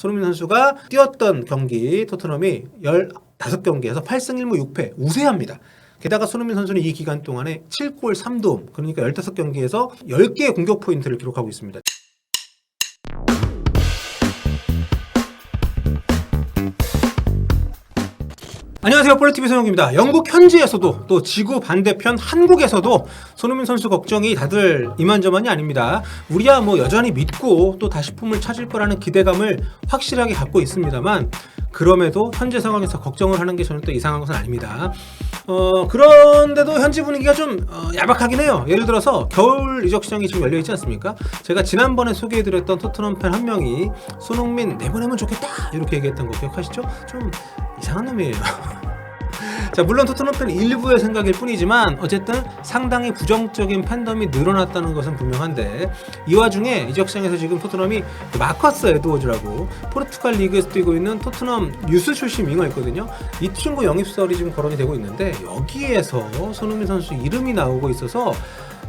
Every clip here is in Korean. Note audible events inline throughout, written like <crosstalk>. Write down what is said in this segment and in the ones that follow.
손흥민 선수가 뛰었던 경기 토트넘이 15경기에서 8승 1무 6패 우세합니다. 게다가 손흥민 선수는 이 기간 동안에 7골 3도움 그러니까 15경기에서 10개의 공격 포인트를 기록하고 있습니다. 안녕하세요. 폴리티비 소영입니다. 영국 현지에서도 또 지구 반대편 한국에서도 손흥민 선수 걱정이 다들 이만저만이 아닙니다. 우리야 뭐 여전히 믿고 또 다시 폼을 찾을 거라는 기대감을 확실하게 갖고 있습니다만 그럼에도 현재 상황에서 걱정을 하는 게 저는 또 이상한 것은 아닙니다. 어, 그런데도 현지 분위기가 좀 어, 야박하긴 해요. 예를 들어서 겨울 이적 시장이 지금 열려 있지 않습니까? 제가 지난번에 소개해드렸던 토트넘 팬 한 명이 손흥민 내보내면 좋겠다 이렇게 얘기했던 거 기억하시죠? 좀 이상한 놈이에요. <laughs> 자 물론 토트넘 팬 일부의 생각일 뿐이지만 어쨌든 상당히 부정적인 팬덤이 늘어났다는 것은 분명한데 이 와중에 이적 시장에서 지금 토트넘이 그 마커스 에드워즈라고 포르투갈 리그에서 뛰고 있는 토트넘 유스 출신 윙어 있거든요. 이 친구 영입설이 지금 거론이 되고 있는데 여기에서 손흥민 선수 이름이 나오고 있어서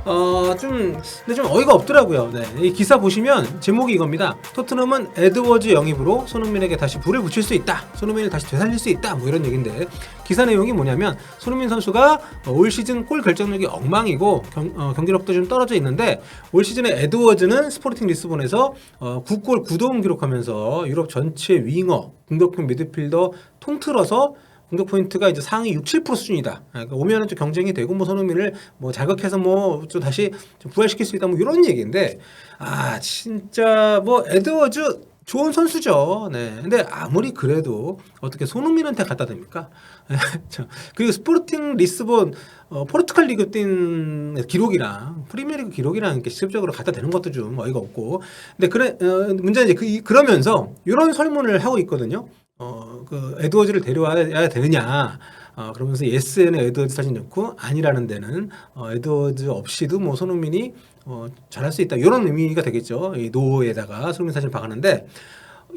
어 좀 근데 좀 어이가 없더라고요. 네. 이 기사 보시면 제목이 이겁니다. 토트넘은 에드워즈 영입으로 손흥민에게 다시 불을 붙일 수 있다. 손흥민을 다시 되살릴 수 있다. 뭐 이런 얘기인데 기사 내용이 뭐냐면 손흥민 선수가 어, 올 시즌 골 결정력이 엉망이고 경, 어, 경기력도 좀 떨어져 있는데 올 시즌에 에드워즈는 스포르팅 리스본에서 어, 9골 9도움 기록하면서 유럽 전체 윙어 공격형 미드필더 통틀어서 공격 포인트가 이제 상위 6, 7% 수준이다. 그러니까 오면은 좀 경쟁이 되고 뭐 손흥민을 뭐 자극해서 뭐 좀 다시 좀 부활시킬 수 있다 뭐 이런 얘기인데 아 진짜 뭐 에드워즈 좋은 선수죠. 네. 근데 아무리 그래도 어떻게 손흥민한테 갖다 댑니까? <laughs> 참. 그리고 스포르팅 리스본 어, 포르투갈 리그 뛴 기록이랑 프리미어리그 기록이랑 이렇게 직접적으로 갖다 대는 것도 좀 어이가 없고. 근데 그래 어, 문제는 이제 그, 이- 그러면서 이런 설문을 하고 있거든요. 어, 그 에드워즈를 데려와야 되느냐. 어, 그러면서 예스에는 에드워즈 사진 넣고 아니라는 데는 어, 에드워즈 없이도 뭐 손흥민이 어, 잘할 수 있다. 이런 의미가 되겠죠. 이 노에다가 손흥민 사진 박았는데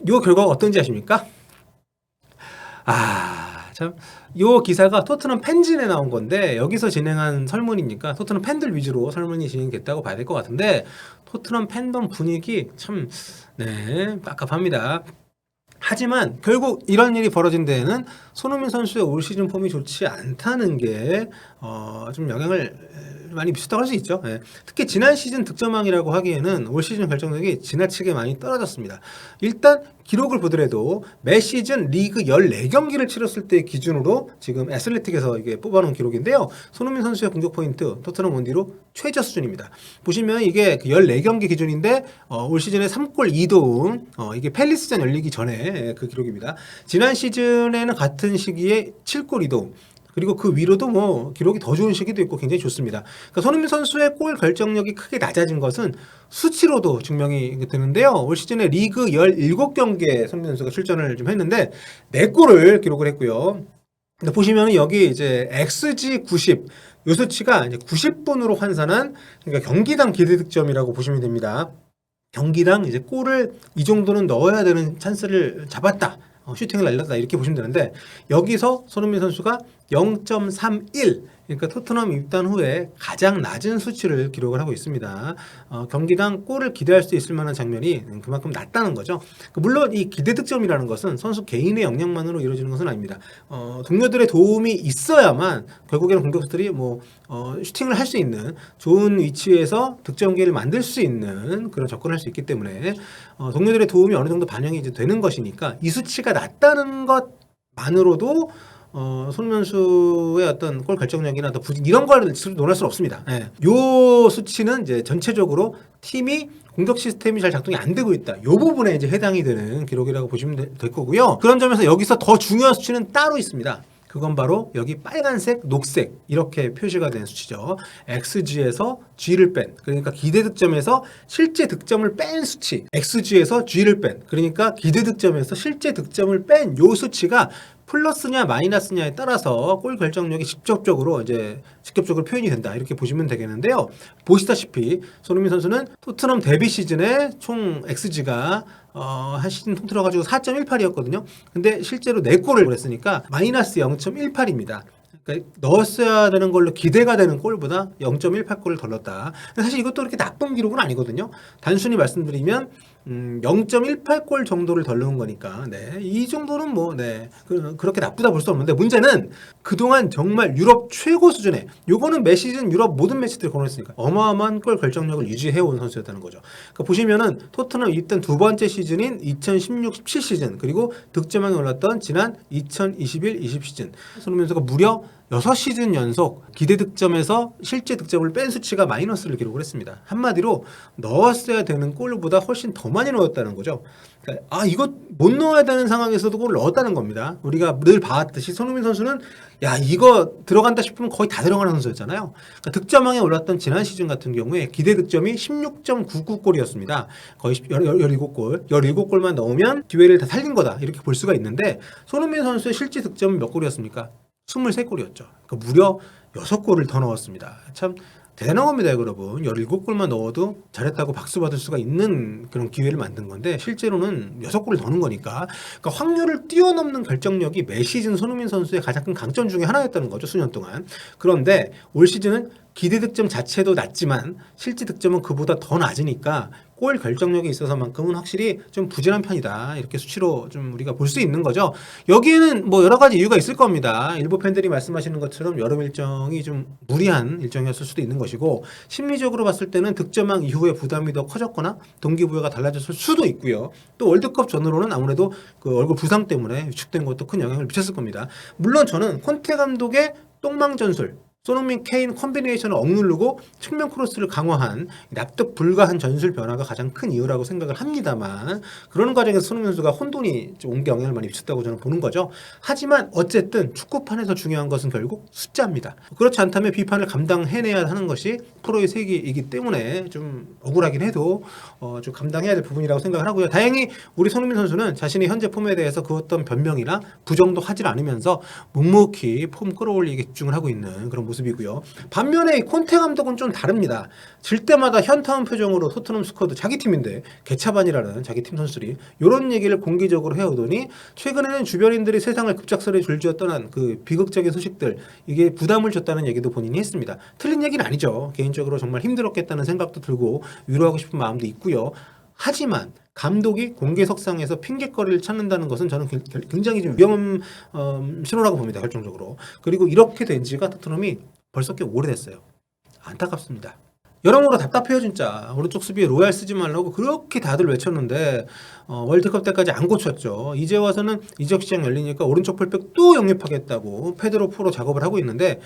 이 결과가 어떤지 아십니까? 아, 참. 요 기사가 토트넘 팬진에 나온 건데 여기서 진행한 설문이니까 토트넘 팬들 위주로 설문이 진행됐다고 봐야 될 것 같은데 토트넘 팬덤 분위기 참 네, 깝깝합니다. 하지만 결국 이런 일이 벌어진 데에는 손흥민 선수의 올 시즌 폼이 좋지 않다는 게 어, 좀 영향을 많이 미쳤다고 할 수 있죠. 예. 특히 지난 시즌 득점왕이라고 하기에는 올 시즌 결정력이 지나치게 많이 떨어졌습니다. 일단 기록을 보더라도 매 시즌 리그 14경기를 치렀을 때 기준으로 지금 애슬레틱에서 이게 뽑아놓은 기록인데요. 손흥민 선수의 공격 포인트 토트넘 원디로 최저 수준입니다. 보시면 이게 그 14경기 기준인데 어, 올 시즌에 3골 2도움 어, 이게 펠리스전 열리기 전에 그 기록입니다. 지난 시즌에는 같은 시기에 7골 2도움 그리고 그 위로도 뭐 기록이 더 좋은 시기도 있고 굉장히 좋습니다. 그러니까 손흥민 선수의 골 결정력이 크게 낮아진 것은 수치로도 증명이 되는데요. 올 시즌에 리그 17경기에 손흥민 선수가 출전을 좀 했는데 4골을 기록을 했고요. 근데 보시면 여기 이제 XG 90, 요 수치가 이제 90분으로 환산한 그러니까 경기당 기대 득점이라고 보시면 됩니다. 경기당 이제 골을 이 정도는 넣어야 되는 찬스를 잡았다. 어, 슈팅을 날렸다 이렇게 보시면 되는데 여기서 손흥민 선수가 0.31 그러니까 토트넘 입단 후에 가장 낮은 수치를 기록을 하고 있습니다. 어, 경기당 골을 기대할 수 있을 만한 장면이 그만큼 낮다는 거죠. 그 물론 이 기대 득점이라는 것은 선수 개인의 역량만으로 이루어지는 것은 아닙니다. 어, 동료들의 도움이 있어야만 결국에는 공격수들이 뭐 어, 슈팅을 할 수 있는 좋은 위치에서 득점 기회를 만들 수 있는 그런 접근을 할 수 있기 때문에 어, 동료들의 도움이 어느 정도 반영이 이제 되는 것이니까 이 수치가 낮다는 것만으로도 어, 손흥민 선수의 어떤 골 결정력이나 더 부- 이런 걸 논할 수는 없습니다. 예. 요 수치는 이제 전체적으로 팀이 공격 시스템이 잘 작동이 안 되고 있다. 요 부분에 이제 해당이 되는 기록이라고 보시면 되- 될 거고요. 그런 점에서 여기서 더 중요한 수치는 따로 있습니다. 그건 바로 여기 빨간색, 녹색 이렇게 표시가 된 수치죠. XG에서 G를 뺀 그러니까 기대 득점에서 실제 득점을 뺀 수치. XG에서 G를 뺀 그러니까 기대 득점에서 실제 득점을 뺀 요 수치가 플러스냐 마이너스냐에 따라서 골 결정력이 직접적으로 이제 직접적으로 표현이 된다 이렇게 보시면 되겠는데요. 보시다시피 손흥민 선수는 토트넘 데뷔 시즌에 총 XG가 어, 한 시즌 통틀어 가지고 4.18이었거든요. 근데 실제로 4골을 했으니까 마이너스 0.18입니다. 그러니까 넣었어야 되는 걸로 기대가 되는 골보다 0.18골을 덜 넣었다. 사실 이것도 그렇게 나쁜 기록은 아니거든요. 단순히 말씀드리면 음, 0.18골 정도를 덜 넣은 거니까 네, 이 정도는 뭐 네, 그, 그렇게 나쁘다 볼 수 없는데 문제는 그동안 정말 유럽 최고 수준의 요거는 매 시즌 유럽 모든 매치들이 거론했으니까 어마어마한 골 결정력을 유지해 온 선수였다는 거죠. 그러니까 보시면은 토트넘 입단 두 번째 시즌인 2016-17 시즌 그리고 득점왕에 올랐던 지난 2021-20 시즌 손흥민 선수가 무려 6시즌 연속 기대 득점에서 실제 득점을 뺀 수치가 마이너스를 기록을 했습니다. 한마디로 넣었어야 되는 골보다 훨씬 더 많이 넣었다는 거죠. 그러니까 아 이거 못 넣어야 되는 상황에서도 골을 넣었다는 겁니다. 우리가 늘 봐왔듯이 손흥민 선수는 야 이거 들어간다 싶으면 거의 다 들어가는 선수였잖아요. 그러니까 득점왕에 올랐던 지난 시즌 같은 경우에 기대 득점이 16.99골이었습니다. 거의 17골, 17골만 넣으면 기회를 다 살린 거다 이렇게 볼 수가 있는데 손흥민 선수의 실제 득점은 몇 골이었습니까? 23골이었죠. 그러니까 무려 6골을 더 넣었습니다. 참 대단한 겁니다, 여러분. 17골만 넣어도 잘했다고 박수 받을 수가 있는 그런 기회를 만든 건데 실제로는 6골을 더 넣은 거니까 그러니까 확률을 뛰어넘는 결정력이 매 시즌 손흥민 선수의 가장 큰 강점 중에 하나였다는 거죠, 수년 동안. 그런데 올 시즌은 기대 득점 자체도 낮지만 실제 득점은 그보다 더 낮으니까 골 결정력에 있어서만큼은 확실히 좀 부진한 편이다 이렇게 수치로 좀 우리가 볼 수 있는 거죠. 여기에는 뭐 여러 가지 이유가 있을 겁니다. 일부 팬들이 말씀하시는 것처럼 여름 일정이 좀 무리한 일정이었을 수도 있는 것이고 심리적으로 봤을 때는 득점왕 이후에 부담이 더 커졌거나 동기부여가 달라졌을 수도 있고요. 또 월드컵 전으로는 아무래도 그 얼굴 부상 때문에 위축된 것도 큰 영향을 미쳤을 겁니다. 물론 저는 콘테 감독의 똥망 전술 손흥민 케인 콤비네이션을 억누르고 측면 크로스를 강화한 납득 불가한 전술 변화가 가장 큰 이유라고 생각을 합니다만 그러는 과정에서 손흥민 선수가 혼돈이 좀온 영향을 많이 미쳤다고 저는 보는 거죠. 하지만 어쨌든 축구판에서 중요한 것은 결국 숫자입니다. 그렇지 않다면 비판을 감당해내야 하는 것이 프로의 세계이기 때문에 좀 억울하긴 해도 어, 좀 감당해야 될 부분이라고 생각을 하고요. 다행히 우리 손흥민 선수는 자신의 현재 폼에 대해서 그 어떤 변명이나 부정도 하질 않으면서 묵묵히 폼 끌어올리기 집중을 하고 있는 그런 모습 이고요. 반면에 이 콘테 감독은 좀 다릅니다. 질 때마다 현타운 표정으로 토트넘 스쿼드 자기 팀인데 개차반이라는 자기 팀 선수들이 이런 얘기를 공개적으로 해오더니 최근에는 주변인들이 세상을 급작스레 줄지어 떠난 그 비극적인 소식들 이게 부담을 줬다는 얘기도 본인이 했습니다. 틀린 얘기는 아니죠. 개인적으로 정말 힘들었겠다는 생각도 들고 위로하고 싶은 마음도 있고요. 하지만 감독이 공개석상에서 핑계거리를 찾는다는 것은 저는 그, 굉장히 좀 위험한 어, 신호라고 봅니다. 결정적으로. 그리고 이렇게 된 지가 토트넘이 벌써 꽤 오래됐어요. 안타깝습니다. 여러모로 답답해요 진짜 오른쪽 수비에 로얄 쓰지 말라고 그렇게 다들 외쳤는데 어, 월드컵 때까지 안 고쳤죠 이제 와서는 이적 시장 열리니까 오른쪽 풀백 또 영입하겠다고 페드로 프로 작업을 하고 있는데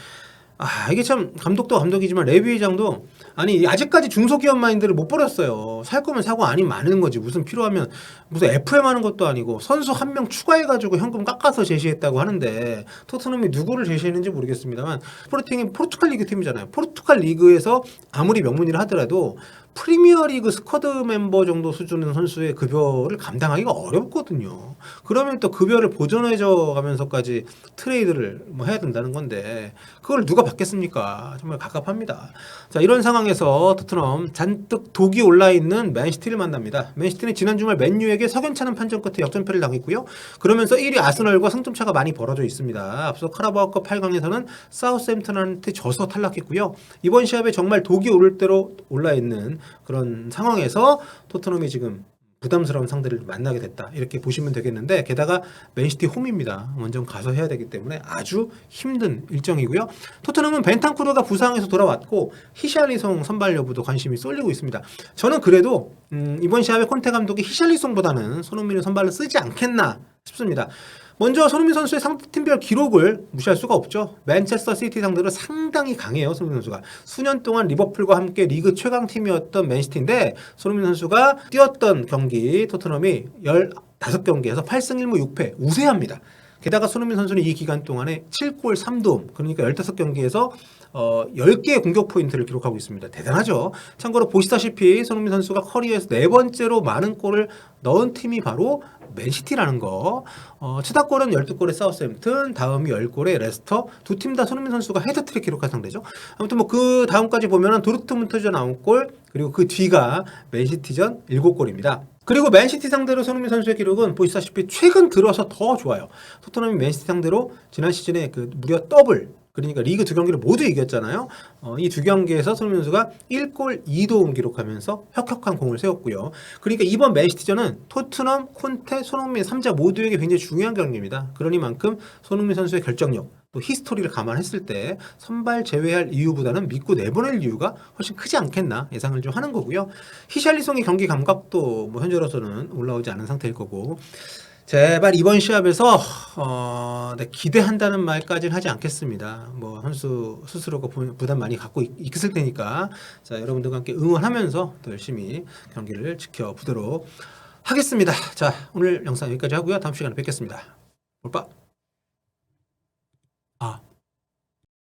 아 이게 참 감독도 감독이지만 레비 회장도 아니 아직까지 중소기업 마인드를 못 버렸어요. 살 거면 사고 아니면 많은 거지. 무슨 필요하면 무슨 FM 하는 것도 아니고 선수 한 명 추가해가지고 현금 깎아서 제시했다고 하는데 토트넘이 누구를 제시했는지 모르겠습니다만 스포르팅이 포르투갈 리그 팀이잖아요. 포르투갈 리그에서 아무리 명문이라 하더라도 프리미어리그 스쿼드 멤버 정도 수준의 선수의 급여를 감당하기가 어렵거든요. 그러면 또 급여를 보존해줘 가면서까지 트레이드를 뭐 해야 된다는 건데 그걸 누가 받겠습니까? 정말 갑갑합니다. 자 이런 상황에서 토트넘 잔뜩 독이 올라 있는 맨시티를 만납니다. 맨시티는 지난 주말 맨유에게 석연찮은 판정 끝에 역전패를 당했고요. 그러면서 1위 아스널과 승점차가 많이 벌어져 있습니다. 앞서 카라바오컵 8강에서는 사우스햄튼한테 져서 탈락했고요. 이번 시합에 정말 독이 오를 대로 올라 있는 그런 상황에서 토트넘이 지금 부담스러운 상대를 만나게 됐다. 이렇게 보시면 되겠는데 게다가 맨시티 홈입니다. 원정 가서 해야 되기 때문에 아주 힘든 일정이고요. 토트넘은 벤탄쿠르가 부상에서 돌아왔고 히샬리송 선발 여부도 관심이 쏠리고 있습니다. 저는 그래도 음, 이번 시합에 콘테 감독이 히샬리송보다는 손흥민을 선발로 쓰지 않겠나 싶습니다 먼저 손흥민 선수의 상대팀별 기록을 무시할 수가 없죠. 맨체스터 시티 상대로 상당히 강해요. 손흥민 선수가 수년 동안 리버풀과 함께 리그 최강 팀이었던 맨시티인데 손흥민 선수가 뛰었던 경기 토트넘이 15경기에서 8승 1무 6패 우세합니다. 게다가 손흥민 선수는 이 기간 동안에 7골 3도움 그러니까 15경기에서 어, 10개의 공격 포인트를 기록하고 있습니다. 대단하죠. 참고로 보시다시피 손흥민 선수가 커리어에서 네 번째로 많은 골을 넣은 팀이 바로 맨시티라는 거. 어, 최다골은 12골의 사우스햄튼, 다음이 10골의 레스터. 두 팀 다 손흥민 선수가 헤드트릭 기록한 상대죠. 아무튼 뭐 그 다음까지 보면은 도르트문트전 9골, 그리고 그 뒤가 맨시티전 7골입니다. 그리고 맨시티 상대로 손흥민 선수의 기록은 보시다시피 최근 들어서 더 좋아요. 토트넘이 맨시티 상대로 지난 시즌에 그 무려 더블 그러니까 리그 두 경기를 모두 이겼잖아요. 어, 이 두 경기에서 손흥민 선수가 1골 2도움 기록하면서 혁혁한 공을 세웠고요. 그러니까 이번 맨시티전은 토트넘, 콘테, 손흥민 3자 모두에게 굉장히 중요한 경기입니다. 그러니만큼 손흥민 선수의 결정력, 또 히스토리를 감안했을 때 선발 제외할 이유보다는 믿고 내보낼 이유가 훨씬 크지 않겠나 예상을 좀 하는 거고요. 히샬리송의 경기 감각도 뭐 현재로서는 올라오지 않은 상태일 거고 제발 이번 시합에서 어, 네, 기대한다는 말까지는 하지 않겠습니다. 뭐 선수 스스로가 부- 부담 많이 갖고 있, 있을 테니까 자 여러분들과 함께 응원하면서 또 열심히 경기를 지켜보도록 하겠습니다. 자 오늘 영상 여기까지 하고요. 다음 시간에 뵙겠습니다. 볼빠. 아